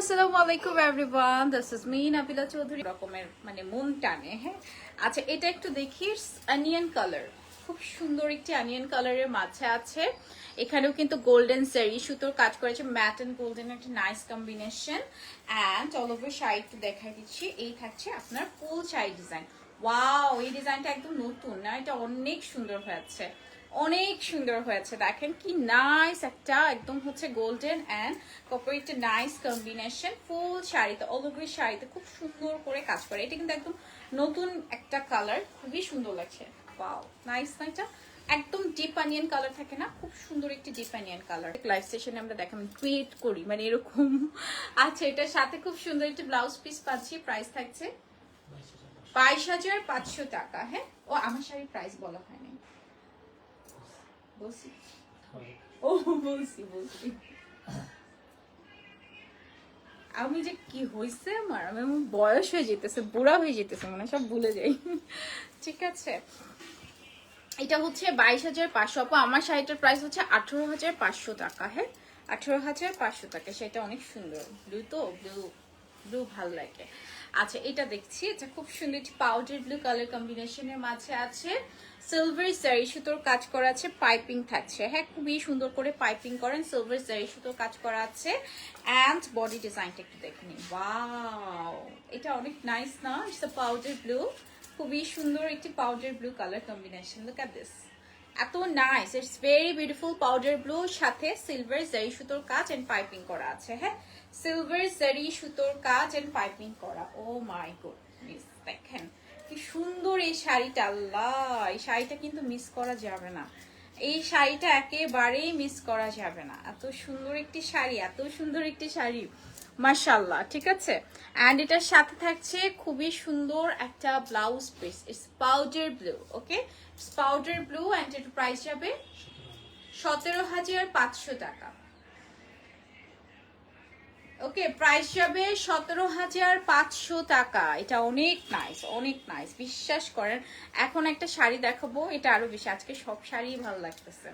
আসসালামু আলাইকুম everyone this is me Chowdhury রকমের মানে মন টানে হ্যাঁ? আচ্ছা এটা একটু দেখি। অনিয়ন কালার খুব সুন্দর একটি অনিয়ন কালারের মাঝে আছে। এখানেও কিন্তু গোল্ডেন সেরি সুতোর কাজ করেছে। ম্যাট এন্ড গোল্ডেন একটা nice combination and all over দেখাই দিচ্ছি। এই থাকছে আপনার ফুল শাড়ি ডিজাইন ওয়াও এই ডিজাইনটা একদম নতুন, না? এটা অনেক সুন্দর হয়েছে। অনেক সুন্দর হয়েছে। দেখেন কি নাইস একটা একদম হচ্ছে গোল্ডেন অ্যান্ড কপার একটা নাইস কম্বিনেশন ফুল শাড়িতে অল ওভার শাড়িতে খুব সুন্দর করে কাজ করে। এটা কিন্তু একদম নতুন একটা কালার খুবই সুন্দর লাগছে। ওয়াও নাইস না একদম ডিপ কালার থাকে না? খুব সুন্দর একটি ডিপ কালার লাইভ সেশনে আমরা দেখাম টুইট করি মানে এরকম। আচ্ছা এটার সাথে খুব সুন্দর একটি ব্লাউজ পিস পাচ্ছি প্রাইস থাকছে বাইশ হাজার পাঁচশো টাকা হ্যাঁ? ও, আমার শাড়ির প্রাইস বলা হয়নি বলছি? ও বলছি বলছি। আমি যে কি হয়েছে আমার? আমি আমার বয়স হয়ে যেতেছে বুড়া হয়ে যেতেছে মানে সব ভুলে যাই। ঠিক আছে। এটা হচ্ছে বাইশ হাজার পাঁচশো। আপু আমার শাড়িটার প্রাইস হচ্ছে আঠেরো হাজার পাঁচশো টাকা হ্যাঁ? আঠেরো হাজার পাঁচশো টাকা সেটা অনেক সুন্দর। ব্লু তো? ব্লু ব্লু ভালো লাগে। আচ্ছা এটা দেখছি। এটা খুব সুন্দর একটি পাউডার ব্লু কালার কম্বিনেশনের মাঝে আছে। সিলভার জারি সুতোর কাজ করা আছে পাইপিং থাকছে। হ্যাঁ খুবই সুন্দর করে পাইপিং করেন সিলভার জারি সুতোর কাজ করা আছে। অ্যান্ড বডি ডিজাইনটা একটু দেখে নিন। ওয়াও এটা অনেক নাইস না? ইটস আ পাউডার ব্লু খুবই সুন্দর একটি powder blue colour combination look at this এত nice it's very beautiful powder blue সাথে সিলভার জারি সুতোর কাজ এন্ড পাইপিং করা আছে হ্যাঁ? সিলভার জারি সুতোর কাজ এন্ড পাইপিং করা ও মাই গড দেখেন কি সুন্দর এই শাড়িটা, আল্লাহ, এই শাড়িটা কিন্তু মিস করা যাবে না। এই শাড়িটা একেবারেই মিস করা যাবে না। এত সুন্দর একটি শাড়ি, এত সুন্দর একটি শাড়ি। মাশাল্লাহ ঠিক আছে? অ্যান্ড এটার সাথে থাকছে খুবই সুন্দর একটা blouse piece it's powder blue okay powder blue and এটার প্রাইস যাবে সতেরো হাজার পাঁচশো টাকা। ওকে প্রাইস যাবে সতেরো হাজার পাঁচশো টাকা। এটা অনেক নাইস অনেক নাইস বিশ্বাস করেন। এখন একটা শাড়ি দেখাবো, এটা আরও বেশি, আজকে সব শাড়ি ভালো লাগতেছে।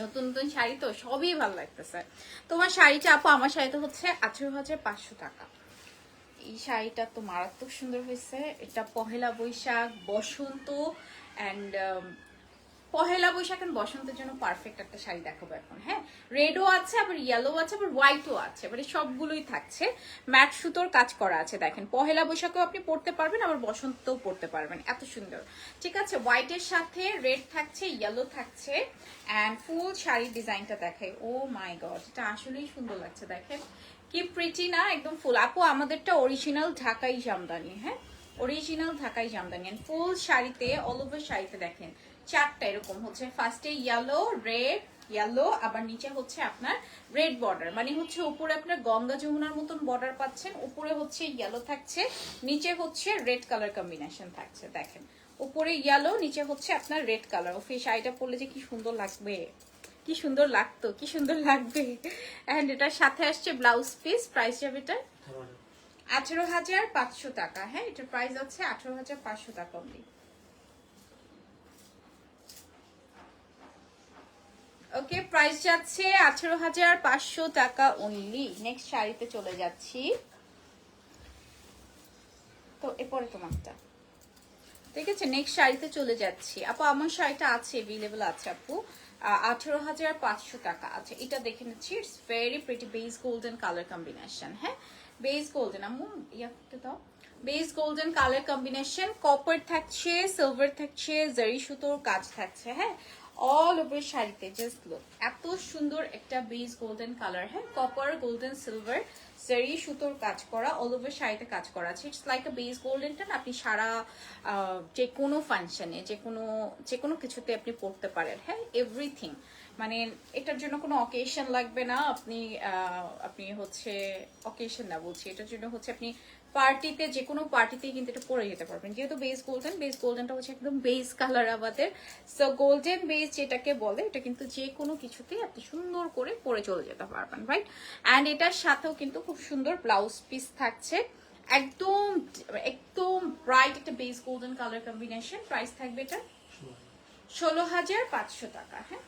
নতুন নতুন শাড়ি তো সবই ভালো লাগতেছে। তোমার শাড়িটা আপু, আমার শাড়িটা হচ্ছে আঠেরো হাজার পাঁচশো টাকা। এই শাড়িটা তো মারাত্মক সুন্দর হয়েছে। এটা পহেলা বৈশাখ, বসন্ত অ্যান্ড পহেলা বৈশাখ and বসন্তের জন্য পারফেক্ট একটা শাড়ি দেখাবো এখন হ্যাঁ? রেডও আছে, আবার ইয়েলো আছে, আবার হোয়াইটও আছে মানে সবগুলোই থাকছে। ম্যাট সুতোর কাজ করা আছে, দেখেন। পহেলা বৈশাখেও আপনি পরতে পারবেন, আবার বসন্তও পরতে পারবেন। এত সুন্দর। ঠিক আছে? হোয়াইটের সাথে রেড থাকছে ইয়েলো থাকছে অ্যান্ড ফুল শাড়ির ডিজাইনটা দেখাই। ও মাই গড এটা আসলেই সুন্দর লাগছে, দেখেন। কি প্রিটি না, একদম ফুল আপু, আমাদেরটা অরিজিনাল ঢাকাই জামদানি হ্যাঁ? অরিজিনাল ঢাকাই জামদানি ফুল শাড়িতে অল ওভার শাড়িতে দেখেন চারটা এরকম হচ্ছে। ফার্স্টে ইয়েলো রেড ইয়েলো আবার নিচে হচ্ছে আপনার রেড বর্ডার মানে হচ্ছে উপরে আপনার গঙ্গা যমুনার মতন বর্ডার পাচ্ছেন উপরে হচ্ছে ইয়েলো থাকছে নিচে হচ্ছে রেড কালার কম্বিনেশন থাকছে দেখেন। উপরে ইয়েলো নিচে হচ্ছে আপনার রেড কালার ও এই শাড়িটা পরলে যে কি সুন্দর লাগবে। কি সুন্দর লাগতো কি সুন্দর লাগবে। অ্যান্ড এটার সাথে আসছে ব্লাউজ পিস প্রাইস যাবে এটা আঠেরো হাজার। পাঁচশো টাকা। হ্যাঁ এটার প্রাইস আছে আঠেরো হাজার পাঁচশো টাকা অনলি ওকে প্রাইস যাচ্ছে আঠেরো হাজার পাঁচশো টাকা অনলি নেক্সট শাড়িতে চলে যাচ্ছি। তো এরপরে তোমারটা। ঠিক আছে নেক্সট শাড়িতে চলে যাচ্ছি। আপু, আমার শাড়িটা আছে অ্যাভেলেবল আছে আপু। আঠেরো হাজার পাঁচশো টাকা। আছে এটা দেখে নিচ্ছি। It's very pretty base golden colour combination হ্যাঁ? বেস গোল্ডেন আমু ইয়াতে দাও। Base golden colour combination copper থাকছে সিলভার থাকছে জারি সুতোর কাজ থাকছে হ্যাঁ? অল ওভার শাড়িতে জাস্ট লুক এত সুন্দর একটা বেস গোল্ডেন কালার হ্যাঁ? কপার গোল্ডেন সিলভার সেরি সুতোর কাজ করা অল ওভার শাড়িতে কাজ করা আছে। ইটস লাইক আ বেস গোল্ডেনটা না, আপনি সারা যে কোনো ফাংশনে যে কোনো যে কোনো কিছুতে আপনি পরতে পারেন হ্যাঁ? এভরিথিং মানে এটার জন্য কোনো অকেশন লাগবে না। আপনি আপনি হচ্ছে অকেশন না বলছি। এটার জন্য হচ্ছে আপনি পার্টিতে, যে কোনো পার্টিতে কিন্তু এটা পরে যেতে পারবেন। যেহেতু বেস গোল্ডেন বেস গোল্ডেনটা হচ্ছে একদম বেস কালার আমাদের। সো গোল্ডেন বেস যেটাকে বলে, এটা কিন্তু যে কোনো কিছুতেই আপনি সুন্দর করে পরে চলে যেতে পারবেন রাইট অ্যান্ড এটার সাথেও কিন্তু খুব সুন্দর ব্লাউজ পিস থাকছে। একদম একদম ব্রাইট একটা base golden colour combination price থাকবে এটা? ষোলো হাজার পাঁচশো টাকা হ্যাঁ?